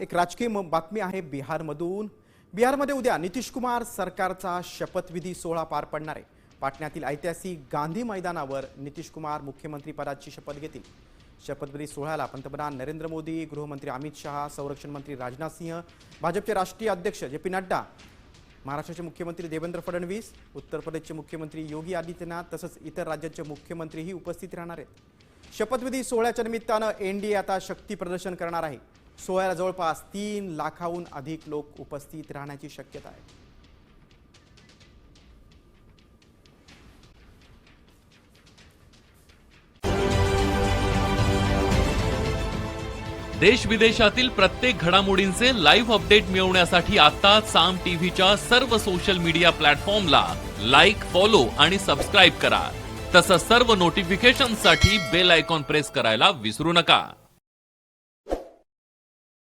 एक राजकीय म- बातमी आहे बिहारमधून. बिहारमध्ये उद्या नितीश कुमार सरकारचा शपथविधी सोहळा पार पडणार आहे. पाटण्यातील ऐतिहासिक गांधी मैदानावर नितीश कुमार मुख्यमंत्री पदाची शपथ घेतील. शपथविधी सोहळ्याला पंतप्रधान नरेंद्र मोदी गृहमंत्री अमित शहा संरक्षण मंत्री राजनाथ सिंह भाजपचे राष्ट्रीय अध्यक्ष जे पी नड्डा महाराष्ट्राचे मुख्यमंत्री देवेंद्र फडणवीस उत्तर प्रदेशचे मुख्यमंत्री योगी आदित्यनाथ तसंच इतर राज्यांचे मुख्यमंत्रीही उपस्थित राहणार आहेत. शपथविधी सोहळ्याच्या निमित्तानं एनडीए आता शक्ती प्रदर्शन करणार आहे. सोहळ्याला जवळपास तीन लाखाहून अधिक लोक उपस्थित राहण्याची शक्यता आहे. देश विदेशातील प्रत्येक घडामोडींचे लाईव्ह अपडेट मिळवण्यासाठी आता साम टीव्हीच्या सर्व सोशल मीडिया प्लॅटफॉर्मला लाईक फॉलो आणि सबस्क्राईब करा. तसंच सर्व नोटिफिकेशनसाठी बेल आयकॉन प्रेस करायला विसरू नका.